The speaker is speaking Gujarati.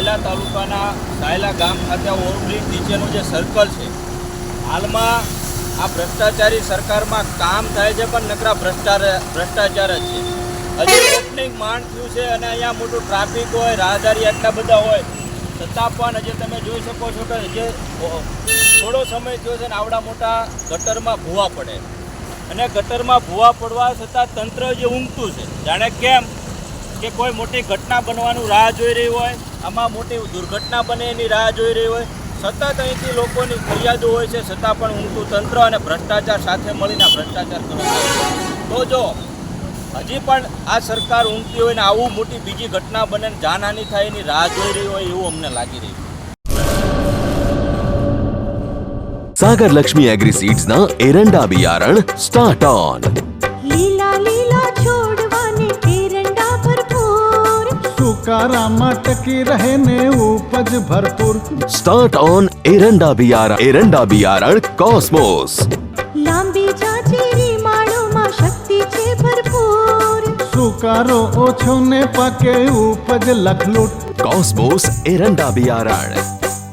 સાયલા તાલુકાના સાયલા ગામ ખાતે ઓવરબ્રિજ નીચેનું જે સર્કલ છે, હાલમાં આ ભ્રષ્ટાચારી સરકારમાં કામ થાય છે પણ નકરા ભ્રષ્ટાચાર ભ્રષ્ટાચાર જ છે. હજી ઓપનિંગ માંડ થયું છે અને અહીંયા મોટું ટ્રાફિક હોય, રાહદારી આટલા બધા હોય, છતાં પણ હજી તમે જોઈ શકો છો કે જે થોડો સમય થયો છે ને આવડા મોટા ગટરમાં ભૂવા પડે. અને ગટરમાં ભૂવા પડવા છતાં તંત્ર જે ઊંઘતું છે. જાણે કેમ કે કોઈ મોટી ઘટના બનવાનું રાહ જોઈ રહી હોય આમાં મોટી દુર્ઘટના બને એની રાહ જોઈ રહી હોય. સતત અહીંથી લોકોની ફરિયાદો હોય છે, છતાં પણ ઊંઘતું તંત્ર અને ભ્રષ્ટાચાર સાથે મળીને ભ્રષ્ટાચાર કરે તો જો, હજી પણ આ સરકાર ઊંઘતી હોય ને આવું મોટી બીજી ઘટના બને જાનહાની થાય એની રાહ જોઈ રહી હોય એવું અમને લાગી રહ્યું. સાગર લક્ષ્મી એગ્રી સીડ્સના એરંડા બિયારણ સ્ટાર્ટ ઓન. कारा मटकी रहने उपज भरपूर। स्टार्ट ऑन एरंडा बियारा एरंडा बियारण कॉस्मोस लांबीच्या चिरी शक्ति चे भरपूर। सुकारो ओछो ने पके उपज लखलूट। कॉस्मोस एरंडा बियारण